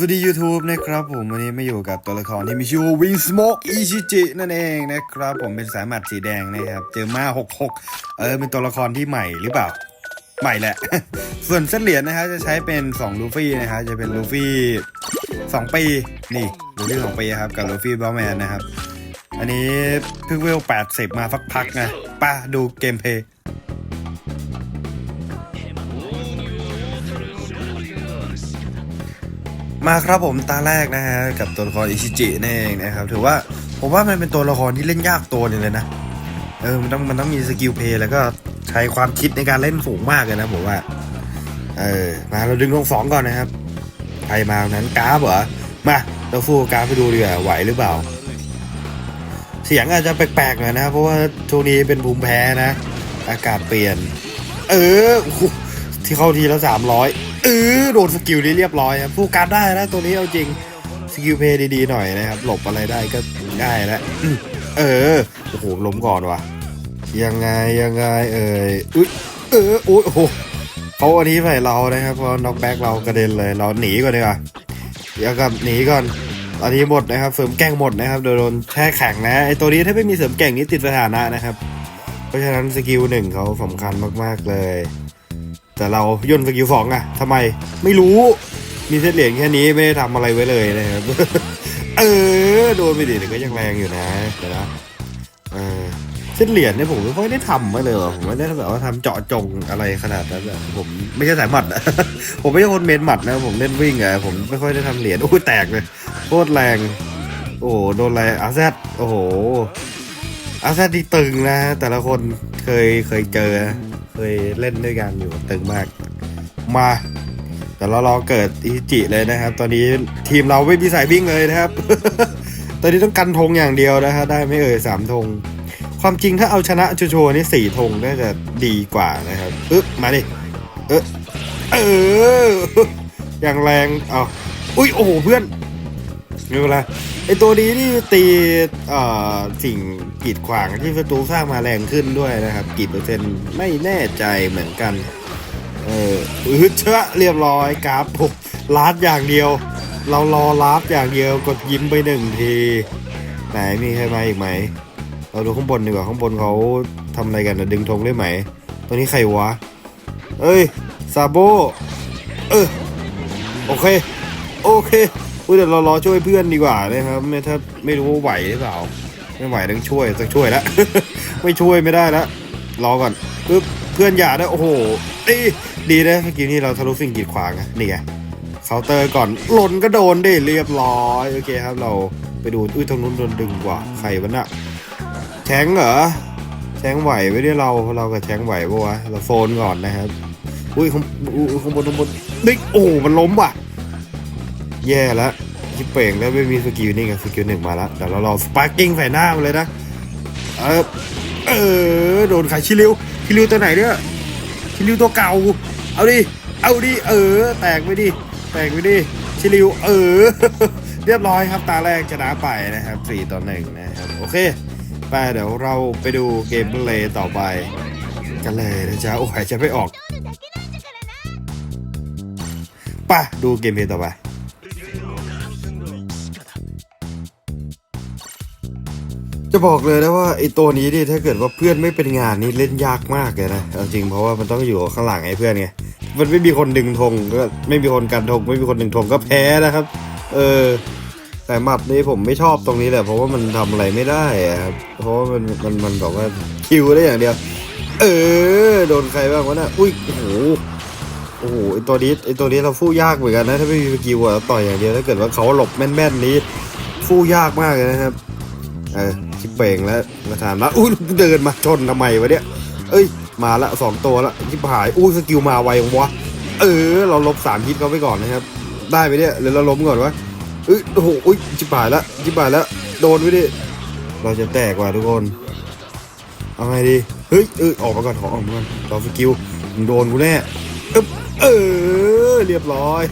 สวัสดี YouTube นะครับผมวันนี้มาอยู่กับตัวละครที่มีชื่อว่าวิงสโมกอิชิจินั่นเองนะครับ ผมเป็นสายหมัดสีแดงนะครับ เจอมา66 เออ เป็นตัวละครที่ใหม่หรือเปล่า ใหม่แหละ ส่วนเส้นเหรียญนะฮะจะใช้เป็น2ลูฟี่นะฮะจะเป็นลูฟี่2ปีนี่ลูฟี่2ปีครับกับลูฟี่บอลแมนนะครับ อันนี้เพิ่งเวล80 มาสักพักนะป้าดูเกมเพย์ มาครับผมตาแรกนะฮะกับตัวละครอิชิจินั่นเองนะครับถือว่าผมว่ามันเป็นตัวละครที่เล่นยากตัวหนึงเลยนะเออมันต้องมันต้องมีสกิลเพย์แล้วก็ใช้ความคิดในการเล่นสูงมากเลยนะผมว่าเออมาเราดึงลงสองก่อนนะครับใครมานั้นกราฟเหรอมาเราฟูกราฟไปดูดีกว่าไหวหรือเปล่า เสียงอาจจะแปลกๆหน่อยนะเพราะว่าช่วงนี้เป็นภูมิแพ้นะ อากาศเปลี่ยน เออที่เข้าทีละสามร้อย เออโดนสกิลนี้เรียบร้อยครับผู้การได้นะตัวนี้เอาจริงสกิลเพย์ดีๆหน่อยนะครับ หลบอะไรได้ก็ได้แล้วเออโอ้โหล้มก่อนว่ะ ยังไงยังไงเอ่ยอุ้ยเอออุ้ยโอ้โหเขาอันนี้ใส่เรานะครับเพอน็อกแบ็กเรากระเด็นเลย เราหนีก่อนดีกว่าเดี๋ยวกับหนีก่อนตอนนี้หมดนะครับเสริมแก่งหมดนะครับโดยโดนแช่แข็งนะไอตัวนี้ถ้าไม่มีเสริมแก่งนี่ติดสถานะนะครับ เพราะฉะนั้นสกิลหนึ่งเขาสำคัญมากๆเลย แต่เราย่นสกิลสองอะทำไมไม่รู้มีเซตเหรียญแค่นี้ไม่ได้ทำอะไรไว้เลยนะครับ เออ โดนไปดิแต่ก็ยังแรงอยู่นะเดี๋ยวนะเออเส้นเหรียญเนี่ยผมไม่ค่อยได้ทำไว้เลยผมไม่ได้แบบว่าทำเจาะจงอะไรขนาดนั้นอะผมไม่ใช่สายหมัดนะผมไม่ใช่คนเมนหมัดนะผมเล่นวิ่งอะผมไม่ค่อยได้ทำเหรียญโอ้ยแตกเลยโคตรแรง โอ้โหโดนอะไรอาแซดโอ้โหอาแซดที่ตึงนะ แต่ละคนเคยเคยเจอ เคยเล่นด้วยกันอยู่ตึงมาก มาแต่เรารอเกิดอิจิเลยนะครับ ตอนนี้ทีมเราไม่มีสายวิ่งเลยนะครับ ตอนนี้ต้องกันธงอย่างเดียวนะฮะได้ไม่เอ่ยสามธงความจริงถ้าเอาชนะชัวร์ๆนี่สี่ธงน่าจะดีกว่านะครับอึ๊บมาดิเออเอออย่างแรงเอาอุ้ยโอ้โหเพื่อน ไม่เป็นไรไอตัวนี้นี่ตีเอ่อสิ่งกีดขวางที่ประตูสร้างมาแรงขึ้นด้วยนะครับ กี่เปอร์เซ็นต์ไม่แน่ใจเหมือนกัน เอออือเชอะเรียบร้อยกราฟผมลาดอย่างเดียว เรารอลาดอย่างเดียวกดยิ้มไปหนึ่งที ไหนมีใครมาอีกไหม เราดูข้างบนดีกว่าข้างบนเขาทำอะไรกันนะดึงธงได้ไหม ตัวนี้ใครวะ เอ้ยซาโบเออโอเค โอเค อุ้ยเดี๋ยวเรารอช่วยเพื่อนดีกว่านะครับไม่ถ้าไม่รู้ว่าไหวหรือเปล่า ไม่ไหวต้องช่วยต้องช่วยแล้ว ไม่ช่วยไม่ได้แล้วรอก่อนปึ๊บเพื่อนอย่าได้โอ้โหเอ้ยดีนะเมื่อกี้นี่เราทะลุสิ่งกีดขวางอะนี่ไงเคาน์เตอร์ก่อนหล่นก็โดนไดิเรียบร้อยโอเคครับเราไปดูอุ้ยตรงนู้นโดนดึงกว่าใครวะน่ะแชงเหรอแชงไหวไม่ได้เราเรากับแชงไหวปะวะเราโฟนก่อนนะครับอุ้ยข้างอุ้ยข้างบนข้างบนนี่โอ้หมันล้มว่ะ แย่แล้วที่เป่งแล้วไม่มีสกิลนี่ไงสกิลหนึ่งมาแล้วเดี๋ยวเราลองสปาร์กิ้งใส่หน้ามันเลยนะ เออเออโดนขายชิลิวชิลิวตัวไหนเนี่ยชิลิวตัวเก่า เอาดิ เอาดิ เออ แตกไปดิ แตกไปดิ ชิลิว เออ เรียบร้อยครับ ตาแรกชนะไปนะครับสี่ต่อหนึ่งนะครับ โอเค ไปเดี๋ยวเราไปดูเกมเพลย์ต่อไป กันเลยนะจ๊ะ โอ้ยจะไม่ออกไป่ะ ดูเกมเพลย์ต่อไป จะบอกเลยนะว่าไอ้ตัวนี้นี่ถ้าเกิดว่าเพื่อนไม่เป็นงานนี่เล่นยากมากเลยนะจริงเพราะว่ามันต้องอยู่ข้างหลังไอ้เพื่อนไงมันไม่มีคนดึงธงก็ไม่มีคนกันธงไม่มีคนดึงธงก็แพ้นะครับ เออ แต่หมัดนี่ผมไม่ชอบตรงนี้แหละเพราะว่ามันทำอะไรไม่ได้ครับเพราะว่ามันมันมันบอกว่าคิวได้อย่างเดียว เออโดนใครบ้างวะน่ะอุ้ยโอ้โหโอ้โหไอตัวนี้ไอตัวนี้เราฟู่ยากเหมือนกันนะถ้าไม่มีสกิลอะต่อยอย่างเดียวถ้าเกิดว่าเขาหลบแม่นๆนี้ฟู่ยากมากเลยนะครับ เออชิปเป่งแล้วมาถามแล้วอุ้ยเดินมาชนทำไมวะเนี่ยเอ้ย มาละสองตัวละชิบหายอุ้ยสกิลมาไวจังวะเออ เราลบสามฮิตเขาไปก่อนนะครับ ได้ไปเนี่ยหรือเราล้มก่อนวะเอ้ยโอ้โหอุ้ยชิบหายละชิบหายละโดนไปดิเราจะแตกว่ะทุกคนเอาไงดีเฮ้ยเอ้ยออกมาก่อนขอออกมาก่อนรอสกิลโดนกูแน่อึ๊บเออเรียบร้อย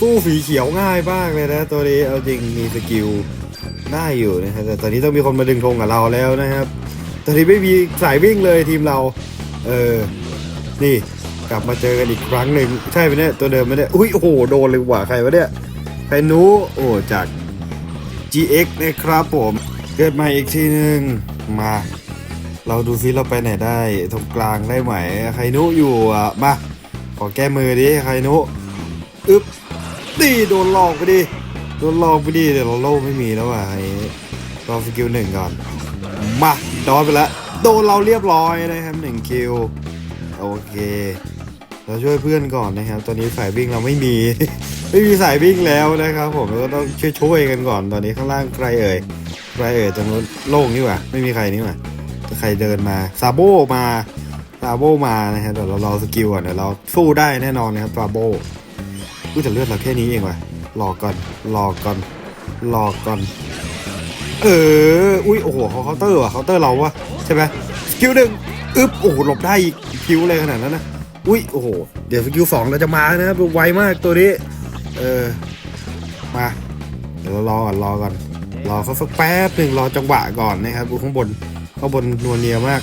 สู้ฝีเขียวง่ายมากเลยนะ ตัวนี้เอาจริงมีสกิล ได้อยู่นะครับแต่ตอนนี้ต้องมีคนมาดึงธงกับเราแล้วนะครับ ตอนนี้ไม่มีสายวิ่งเลยทีมเรา เออ นี่กลับมาเจอกันอีกครั้งหนึ่งใช่ไหมเนี่ยตัวเดิมไหมเนี่ยอุ้ยโอ้โหโดนเลยว่ะใครวะเนี่ยไครนุโอ้จาก GX นะครับผม เกิดมาอีกทีหนึ่งมา เราดูซิเราไปไหนได้ตรงกลางได้ไหมไครนุอยู่อะมาขอแก้มือดิไครนุอึ๊บดีโดนหลอกไปดิ โดนลอกไปดิเดี๋ยวเราโล่ไม่มีแล้วอะไอ้รอสกิลหนึ่งก่อน มาดอนไปแล้วโดนเราเรียบร้อยนะครับหนึ่งคิวโอเค เราช่วยเพื่อนก่อนนะครับ ตอนนี้สายวิ่งเราไม่มี ไม่มีสายวิ่งแล้วนะครับ ผมเราก็ต้องช่วยช่วยกันก่อน ตอนนี้ข้างล่างใครเอ่ยใครเอ่ยตรงนู้นโล่งนี่หว่าไม่มีใครนี่หว่าถ้าใครเดินมาซาโบมาซาโบมานะฮะเดี๋ยวเรารอสกิลก่อนเดี๋ยวเราสู้ได้แน่นอนนะครับซาโบอุ้ยแต่เลือดเราแค่นี้เองว่ะ รอก่อน รอก่อน รอก่อน เออ อุ้ย โอ้โหเขาเคาน์เตอร์ว่ะเคาน์เตอร์เราวะใช่ไหมสกิลหนึ่งอึ๊บ โอ้โห หลบได้อีกคิวเลยขนาดนั้นนะ อุ้ย โอ้โห เดี๋ยวสกิลสองเราจะมานะครับไวมากตัวนี้ เออ มา เดี๋ยวเรารอก่อน รอก่อน รอเขาสักแป๊บหนึ่งรอจังหวะก่อนนะครับดูข้างบน ข้างบนนวลเนียมาก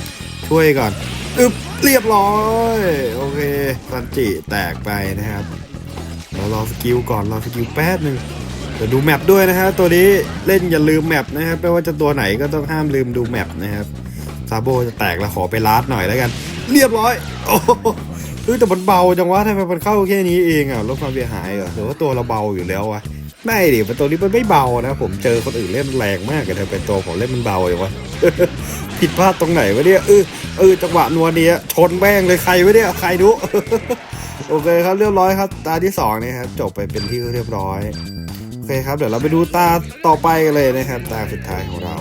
ช่วยก่อน อึ๊บ เรียบร้อย โอเคซันจิแตกไปนะครับ รอสกิลก่อนรอสกิลแป๊บหนึ่งเดี๋ยวดูแมปด้วยนะฮะตัวนี้เล่นอย่าลืมแมปนะครับไม่ว่าจะตัวไหนก็ต้องห้ามลืมดูแมปนะครับซาโบจะแตกแล้วขอไปลาดหน่อยแล้วกัน เรียบร้อยโอ้เฮ้ยแต่มันเบาจังวะทำไมมันเข้าแค่นี้เองอะลดความเสียหายเหรอหรือว่าตัวเราเบาอยู่แล้ววะไม่ดิมันตัวนี้มันไม่เบานะ ผมเจอคนอื่นเล่นแรงมากแต่เป็นตัวผมเล่นมันเบาอย่างวะผิดพลาดตรงไหนวะเนี่ยเออเออจังหวะนัวเนียชนแม่งเลยใครวะเนี่ยใครดู โอเคครับเรียบร้อยครับ ตาที่สองนี่ครับจบไปเป็นที่เรียบร้อยโอเคครับ เดี๋ยวเราไปดูตาต่อไปกันเลยนะครับ ตาสุดท้ายของเรา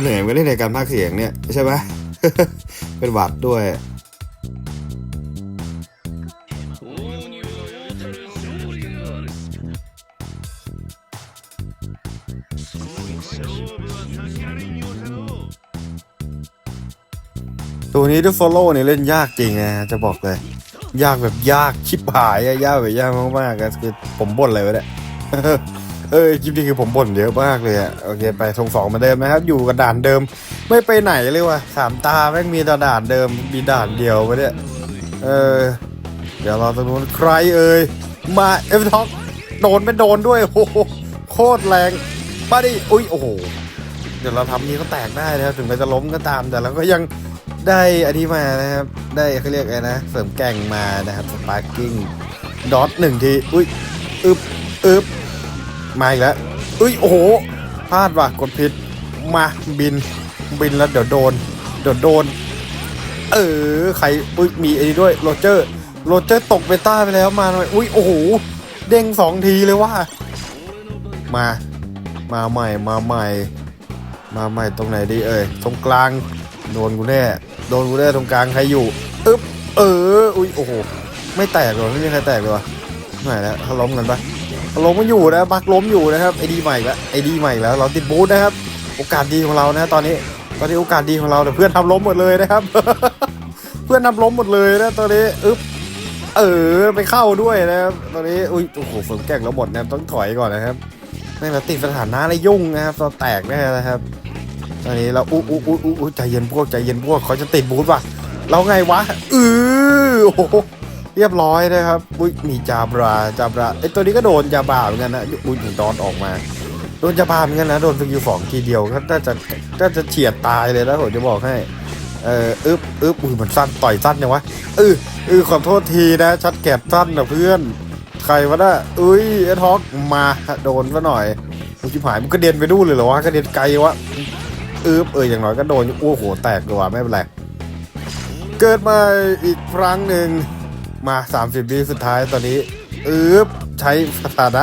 เหนื่อยไม่ได้ในการพากเสียงเนี่ยใช่ไหมเป็นหวัดด้วยตัวนี้ด้วย follow เนี่ยเล่นยากจริงนะจะบอกเลย ยากแบบยากชิบหายอะยากแบบยากมากๆอะคือผมบ่นอะไรวะเนี่ย เออคลิปนี้คือผมบ่นเยอะมากเลยอะโอเคไปทงสองเหมาเดิมนะครับ อยู่กับด่านเดิม ไม่ไปไหนเลยว่ะสามตาแม่งมีแต่ด่านเดิมมีด่านเดียววะเนี่ยเออ เดี๋ยวรอตรงนู้นใครเอ่ยมาเอฟท็อกโดนไม่โดนด้วยโอ้โหโคตรแรงมาดิอุ้ยโอ้โหเดี๋ยวเราทำนี้ก็แตกได้นะครับถึงเราจะล้มก็ตามแต่เราก็ยัง ได้อันนี้มานะครับ ได้เขาเรียกอะไรนะ เสริมแก่งมานะครับสปาร์กิ้งดอทหนึ่งที อุ้ยอึบอึบมาอีกแล้วอุ้ยโอ้โหพลาดว่ะกดผิดมาบินบินแล้วเดี๋ยวโดนเดี๋ยวโดน เออใครอุ้ยมีไอ้นี่ด้วยโรเจอร์โรเจอร์ตกเบต้าไปแล้วมาหน่อยอุ้ยโอ้โหเด้งสองทีเลยว่ามา มาใหม่มาใหม่ มาใหม่ตรงไหนดีเอ่ยตรงกลางโดนกูแน่ โดนกูแน่ตรงกลางใครอยู่อึ๊บเอออุ้ยโอ้โหไม่แตกเลยไม่มีใครแตกเลยวะไหนแล้วเขาล้มกันปะเขาล้มกันอยู่นะบักล้มอยู่นะครับไอดีใหม่ละไอดีใหม่แล้ว เราติดบูธนะครับ โอกาสดีของเรานะตอนนี้ ตอนนี้โอกาสดีของเราแต่เพื่อนทำล้มหมดเลยนะครับ เพื่อนทำล้มหมดเลยนะตอนนี้อึ๊บเออไปเข้าด้วยนะครับตอนนี้อุ้ยโอ้โหฝนแกล้งเราหมดนะต้องถอยก่อนนะครับไม่งั้นติดสถานะอะไรยุ่งนะครับตอนแตกแน่นะครับ ตอนนี้เราอู้อู้อู้อู้ใจเย็นพวกใจเย็นพวกเขาจะติดบูธว่ะเราไงวะเออโอ้เรียบร้อยนะครับอุ้ยมีจาบราจาบราไอตัวนี้ก็โดนจาบาเหมือนกันนะอุ้ยถึงดอนออกมาโดนจะพาเหมือนกันนะโดนสกิลสองทีเดียวก็น่าจะน่าจะเฉียดตายเลยนะผมจะบอกให้เอออึ๊บอึ๊บอุ้ยมันสั้นต่อยสั้นยังวะเออเออขอโทษทีนะ ชัดแกบสั้นนะเพื่อนใครวะน่ะอุ้ยไอท็อกมาโดนซะหน่อยมึงชิบหายมันกระเด็นไปดูเลยเหรอวะกระเด็นไกลวะ อึ๊บเอออย่างน้อยก็โดนอ้โหแตกเลยว่ะไม่เป็นไรเกิดมาอีกครั้งหนึ่งมา 30วิสุดท้ายตอนนี้อึ๊บใช้สถานะ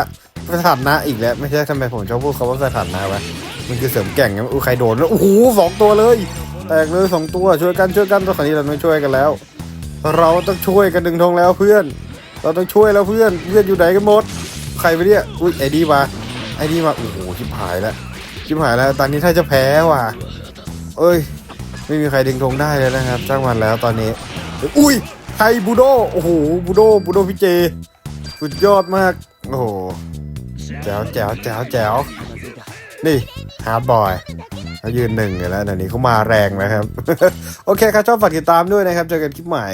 สถานะอีกแล้ว ไม่ใช่ทำไมผมชอบพูดคำว่าสถานะวะมันคือเสริมแก่งไงอู้ใครโดนแล้วโอ้โหสองตัวเลยแตกเลยสองตัวช่วยกันช่วยกันตอนนี้เราไม่ช่วยกันแล้ว เราต้องช่วยกันดึงธงแล้วเพื่อน เราต้องช่วยแล้วเพื่อนเพื่อนอยู่ไหนกันหมด ใครไปเนี่ยอุ้ยไอดีมาไอดีมาโอ้โหชิบหายแล้ว ชิบหายแล้ว ตอนนี้ถ้าจะแพ้ว่ะ เอ้ย ไม่มีใครดึงธงได้เลยนะครับจ้างมันแล้วตอนนี้ อุ้ยไทยบูโด โอ้โห บูโด บูโดพี่เจ สุดยอดมาก โอ้โห แจ๋วแจ๋วแจ๋วแจ๋วนี่ฮาร์ดบอยเขายืนหนึ่งอยู่แล้วเดี๋ยวนี้เขามาแรงนะครับ โอเคครับชอบฝากติดตามด้วยนะครับ เจอกันคลิปใหม่